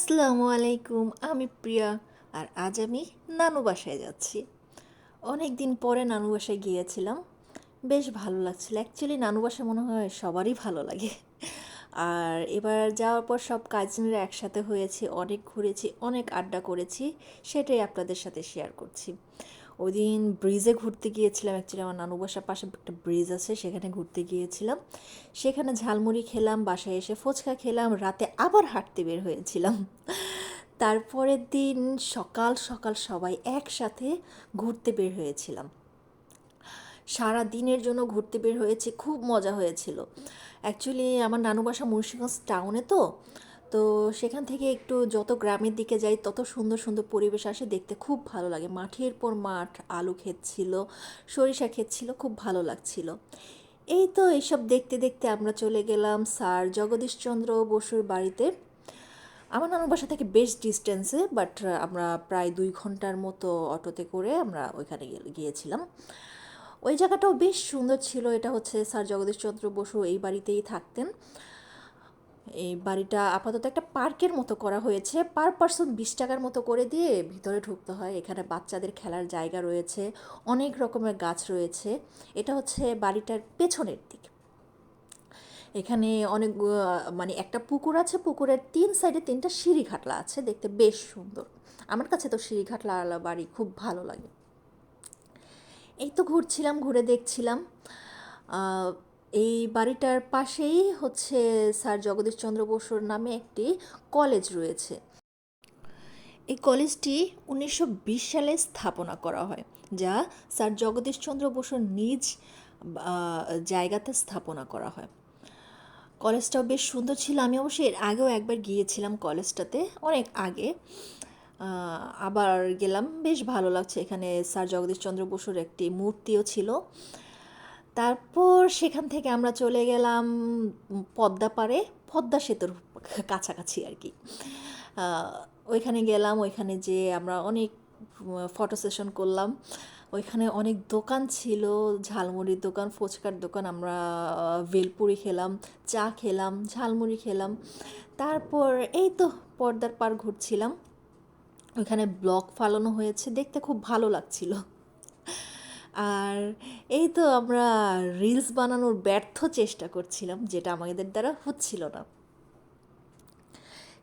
আসসালামু আলাইকুম, আমি প্রিয়া। আর আজ আমি নানু বাসায় যাচ্ছি। অনেক দিন পরে নানু বাসায় গিয়েছিলাম। বেশ ভালো লাগছিল। অ্যাকচুয়ালি নানু বাসা মনে হয় সবারই ভালো লাগে। আর এবার যাওয়ার পর সব কাজিনরা একসাথে হয়েছে, অনেক ঘুরেছি, অনেক আড্ডা করেছি, সেটাই আপনাদের সাথে শেয়ার করছি। ওই দিন ব্রিজে ঘুরতে গিয়েছিলাম। অ্যাকচুয়ালি আমার নানু বাসার পাশে একটা ব্রিজ আছে, সেখানে ঘুরতে গিয়েছিলাম। সেখানে ঝালমুড়ি খেলাম, বাসায় এসে ফুচকা খেলাম, রাতে আবার হাঁটতে বের হয়েছিলাম। তারপরের দিন সকাল সকাল সবাই একসাথে ঘুরতে বের হয়েছিলাম। সারা দিনের জন্য ঘুরতে বের হয়েছে, খুব মজা হয়েছিল। অ্যাকচুয়ালি আমার নানু বাসা মুন্সিগঞ্জ টাউনে তো তো সেখান থেকে একটু যত গ্রামের দিকে যাই, তত সুন্দর সুন্দর পরিবেশ আসে, দেখতে খুব ভালো লাগে। মাঠের পর মাঠ, আলু ক্ষেত ছিল, সরিষা ক্ষেত ছিল, খুব ভালো লাগছিল। এই তো এইসব দেখতে দেখতে আমরা চলে গেলাম স্যার জগদীশচন্দ্র বসুর বাড়িতে। আমার নানুর বাসা থেকে বেশ ডিস্টেন্সে বাট আমরা প্রায় দুই ঘণ্টার মতো অটোতে করে আমরা ওইখানে গিয়েছিলাম। ওই জায়গাটাও বেশ সুন্দর ছিল, এটা হচ্ছে স্যার জগদীশচন্দ্র বসু এই বাড়িতেই থাকতেন। এই বাড়িটা আপাতত একটা পার্কের মতো করা হয়েছে। পার পার্সন বিশ টাকার মতো করে দিয়ে ভিতরে ঢুকতে হয়। এখানে বাচ্চাদের খেলার জায়গা রয়েছে, অনেক রকমের গাছ রয়েছে। এটা হচ্ছে বাড়িটার পেছনের দিক। এখানে অনেক মানে একটা পুকুর আছে, পুকুরের তিন সাইডে তিনটা সিঁড়ি ঘাটলা আছে। দেখতে বেশ সুন্দর। আমার কাছে তো সিঁড়ি ঘাটলা আলা বাড়ি খুব ভালো লাগে। এই তো ঘুরছিলাম, ঘুরে দেখছিলাম। এই বাড়িটার পাশেই হচ্ছে স্যার জগদীশচন্দ্র বসুর নামে একটি কলেজ রয়েছে। এই কলেজটি উনিশশো বিশ সালে স্থাপনা করা হয়, যা স্যার জগদীশচন্দ্র বসুর নিজ জায়গাতে স্থাপনা করা হয়। কলেজটাও বেশ সুন্দর ছিল। আমি অবশ্যই এর আগেও একবার গিয়েছিলাম কলেজটাতে, অনেক আগে। আবার গেলাম, বেশ ভালো লাগছে। এখানে স্যার জগদীশচন্দ্র বসুর একটি মূর্তিও ছিল। তারপর সেখান থেকে আমরা চলে গেলাম পদ্মা পাড়ে, পদ্মা সেতুর কাছাকাছি আর কি। ওইখানে গেলাম, ওইখানে যে আমরা অনেক ফটো সেশন করলাম। ওইখানে অনেক দোকান ছিল, ঝালমুড়ির দোকান, ফুচকার দোকান, আমরা ভেলপুরি খেলাম, চা খেলাম, ঝালমুড়ি খেলাম। তারপর এই তো পর্দার পার ঘুরছিলাম। ওইখানে ব্লগ ফালানো হয়েছে, দেখতে খুব ভালো লাগছিল। আর এই তো আমরা রিলস বানানোর ব্যর্থ চেষ্টা করছিলাম, যেটা আমাদের দ্বারা হচ্ছিল না।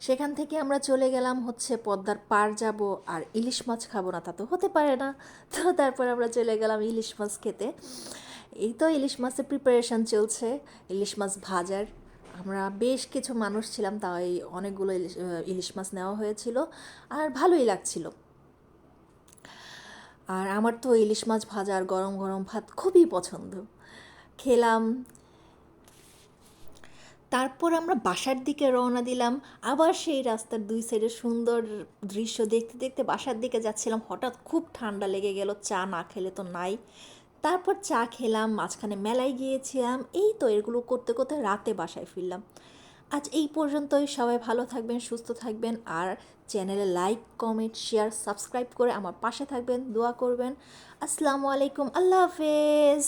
সেখান থেকে আমরা চলে গেলাম হচ্ছে পদ্মার পার যাব, আর ইলিশ মাছ খাব না তা তো হতে পারে না। তো তারপর আমরা চলে গেলাম ইলিশ মাছ খেতে। এই তো ইলিশ মাছের প্রিপারেশান চলছে, ইলিশ মাছ ভাজার। আমরা বেশ কিছু মানুষ ছিলাম, তাই অনেকগুলো ইলিশ ইলিশ মাছ নেওয়া হয়েছিল, আর ভালোই লাগছিল। আর আমার তো ইলিশ মাছ ভাজা আর গরম গরম ভাত খুবই পছন্দ। খেলাম। তারপর আমরা বাসার দিকে রওনা দিলাম। আবার সেই রাস্তার দুই সাইডে সুন্দর দৃশ্য দেখতে দেখতে বাসার দিকে যাচ্ছিলাম। হঠাৎ খুব ঠান্ডা লেগে গেল, চা না খেলে তো নাই। তারপর চা খেলাম, মাঝখানে মেলায় গিয়েছিলাম। এই তো এগুলো করতে করতে রাতে বাসায় ফিরলাম। আজ এই পর্যন্তই। সবাই ভালো থাকবেন, সুস্থ থাকবেন, আর চ্যানেলে লাইক, কমেন্ট, শেয়ার, সাবস্ক্রাইব করে আমার পাশে থাকবেন, দোয়া করবেন। আসসালামু আলাইকুম, আল্লাহ হাফেজ।